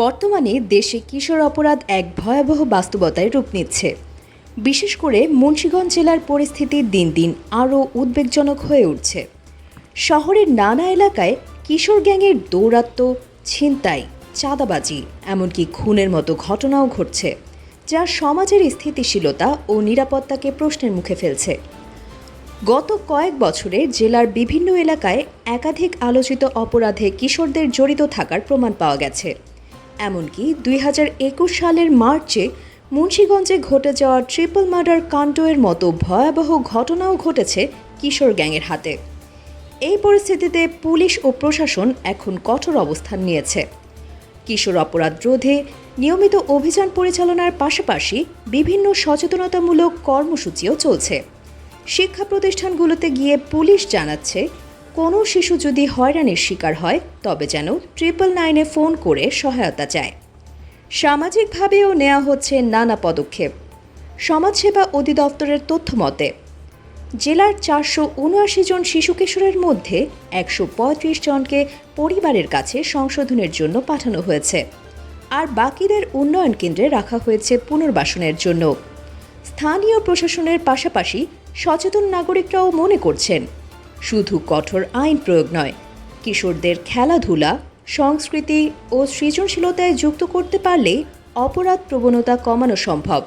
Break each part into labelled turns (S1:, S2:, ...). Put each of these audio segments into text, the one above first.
S1: বর্তমানে দেশে কিশোর অপরাধ এক ভয়াবহ বাস্তবতায় রূপ নিচ্ছে। বিশেষ করে মুন্সীগঞ্জ জেলার পরিস্থিতি দিন দিন আরও উদ্বেগজনক হয়ে উঠছে। শহরের নানা এলাকায় কিশোর গ্যাংয়ের দৌরাত্ম্য, ছিনতাই, চাঁদাবাজি, এমনকি খুনের মতো ঘটনাও ঘটছে, যা সমাজের স্থিতিশীলতা ও নিরাপত্তাকে প্রশ্নের মুখে ফেলছে। গত কয়েক বছরে জেলার বিভিন্ন এলাকায় একাধিক আলোচিত অপরাধে কিশোরদের জড়িত থাকার প্রমাণ পাওয়া গেছে। এমনকি দুই হাজার একুশ সালের মার্চে মুন্সীগঞ্জে ঘটে যাওয়া ট্রিপল মার্ডার কাণ্ডের মতো ভয়াবহ ঘটনাও ঘটেছে কিশোর গ্যাংয়ের হাতে। এই পরিস্থিতিতে পুলিশ ও প্রশাসন এখন কঠোর অবস্থান নিয়েছে। কিশোর অপরাধ রোধে নিয়মিত অভিযান পরিচালনার পাশাপাশি বিভিন্ন সচেতনতামূলক কর্মসূচিও চলছে। শিক্ষা প্রতিষ্ঠানগুলোতে গিয়ে পুলিশ জানাচ্ছে কোনো শিশু যদি হয়রানির শিকার হয়, তবে যেন ট্রিপল নাইনে ফোন করে সহায়তা চায়। সামাজিকভাবেও নেওয়া হচ্ছে নানা পদক্ষেপ। সমাজসেবা অধিদপ্তরের তথ্য মতে, জেলার চারশো উনআশি জন শিশু কিশোরের মধ্যে একশো পঁয়ত্রিশ জনকে পরিবারের কাছে সংশোধনের জন্য পাঠানো হয়েছে। আর বাকিদের উন্নয়ন কেন্দ্রে রাখা হয়েছে পুনর্বাসনের জন্য। স্থানীয় প্রশাসনের পাশাপাশি সচেতন নাগরিকরাও মনে করছেন। শুধু কঠোর আইন প্রয়োগ নয়, কিশোরদের খেলাধুলা, সংস্কৃতি ও সৃজনশীলতায় যুক্ত করতে পারলে অপরাধ প্রবণতা কমানো সম্ভব।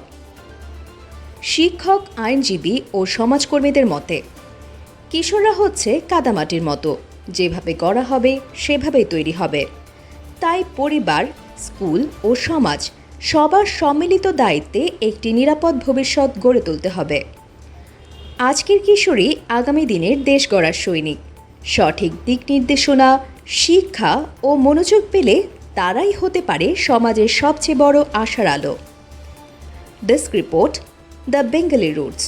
S1: শিক্ষক, আইনজীবী ও সমাজকর্মীদের মতে, কিশোররা হচ্ছে কাদামাটির মতো, যেভাবে গড়া হবে, সেভাবেই তৈরি হবে। তাই পরিবার, স্কুল ও সমাজ সবার সম্মিলিত দায়িত্বে একটি নিরাপদ ভবিষ্যৎ গড়ে তুলতে হবে। আজকের কিশোরী আগামী দিনের দেশ গড়ার সৈনিক। সঠিক দিক নির্দেশনা, শিক্ষা ও মনোযোগ পেলে তারাই হতে পারে সমাজের সবচেয়ে বড় আশার আলো। Desk report, the Bengali roots.